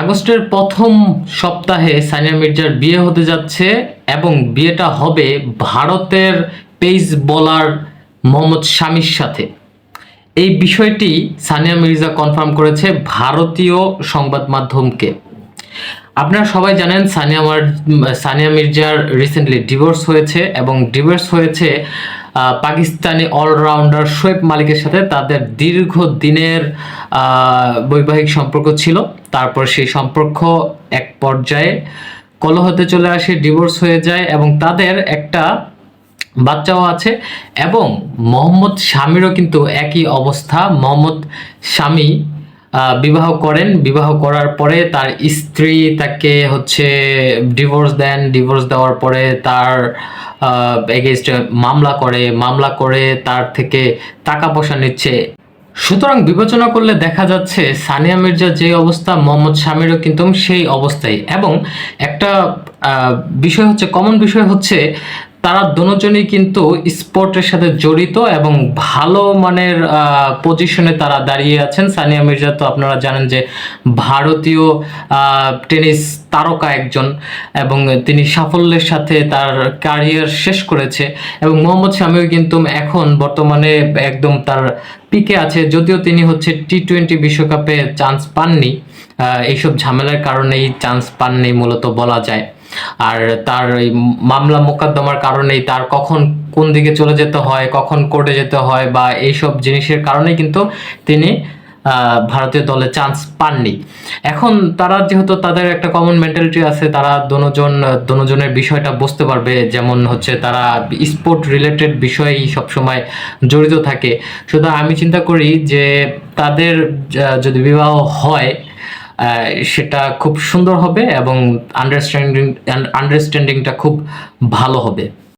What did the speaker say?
আগস্টের প্রথম সপ্তাহে সানিয়া মির্জার বিয়ে হতে যাচ্ছে এবং বিয়েটা হবে ভারতের পেস বলার মোহাম্মদ শামির সাথে। এই বিষয়টি সানিয়া মির্জা কনফার্ম করেছে ভারতীয় সংবাদ মাধ্যমকে। আপনারা সবাই জানেন সানিয়া সানিয়া মির্জার রিসেন্টলি ডিভোর্স হয়েছে এবং ডিভোর্স হয়েছে পাকিস্তানি অলরাউন্ডার শোয়েব মালিকের সাথে তাদের দীর্ঘ দিনের বৈবাহিক সম্পর্ক ছিল। তারপর সেই সম্পর্ক এক পর্যায়ে কলহতে চলে আসে ডিভোর্স হয়ে যায় এবং তাদের একটা বাচ্চাও আছে এবং মোহাম্মদ স্বামীরও কিন্তু একই অবস্থা। মোহাম্মদ স্বামী বিবাহ করেন। বিবাহ করার পরে তার স্ত্রী তাকে হচ্ছে ডিভোর্স দেন। ডিভোর্স দেওয়ার পরে তার এগেনস্টে মামলা করে। মামলা করে তার থেকে টাকা পয়সা নিচ্ছে। সুতরাং বিবেচনা করলে দেখা যাচ্ছে সানিয়া মির্জা যে অবস্থা, মোহাম্মদ স্বামীরও কিন্তু সেই অবস্থায়। এবং একটা বিষয় হচ্ছে কমন বিষয় হচ্ছে তারা দুজনই কিন্তু স্পোর্টের সাথে জড়িত এবং ভালো মানের পজিশনে তারা দাঁড়িয়ে আছেন। সানিয়া মির্জা তো আপনারা জানেন যে ভারতীয় টেনিস তারকা একজন এবং তিনি সাফল্যের সাথে তার ক্যারিয়ার শেষ করেছে এবং মোহাম্মদ শামিও কিন্তু এখন বর্তমানে একদম তার পিকে আছে। যদিও তিনি হচ্ছে টি টোয়েন্টি বিশ্বকাপে চান্স পাননি এইসব ঝামেলার কারণেই চান্স পাননি মূলত বলা যায়। আর তার মামলা মোকদ্দমার কারণেই তার কখন কোন দিকে চলে যেতে হয়, কখন কোর্টে যেতে হয় বা এইসব জিনিসের কারণে কিন্তু তিনি ভারতীয় দলে চান্স পাননি। এখন তারা যেহেতু তাদের একটা কমন মেন্টালিটি আছে, তারা দুজন, দুজনের বিষয়টা বুঝতে পারবে। যেমন হচ্ছে তারা স্পোর্ট রিলেটেড বিষয়েই সবসময় জড়িত থাকে। শুধু আমি চিন্তা করি যে তাদের যদি বিবাহ হয় সেটা খুব সুন্দর হবে এবং আন্ডারস্ট্যান্ডিং আন্ডারস্ট্যান্ডিংটা খুব ভালো হবে।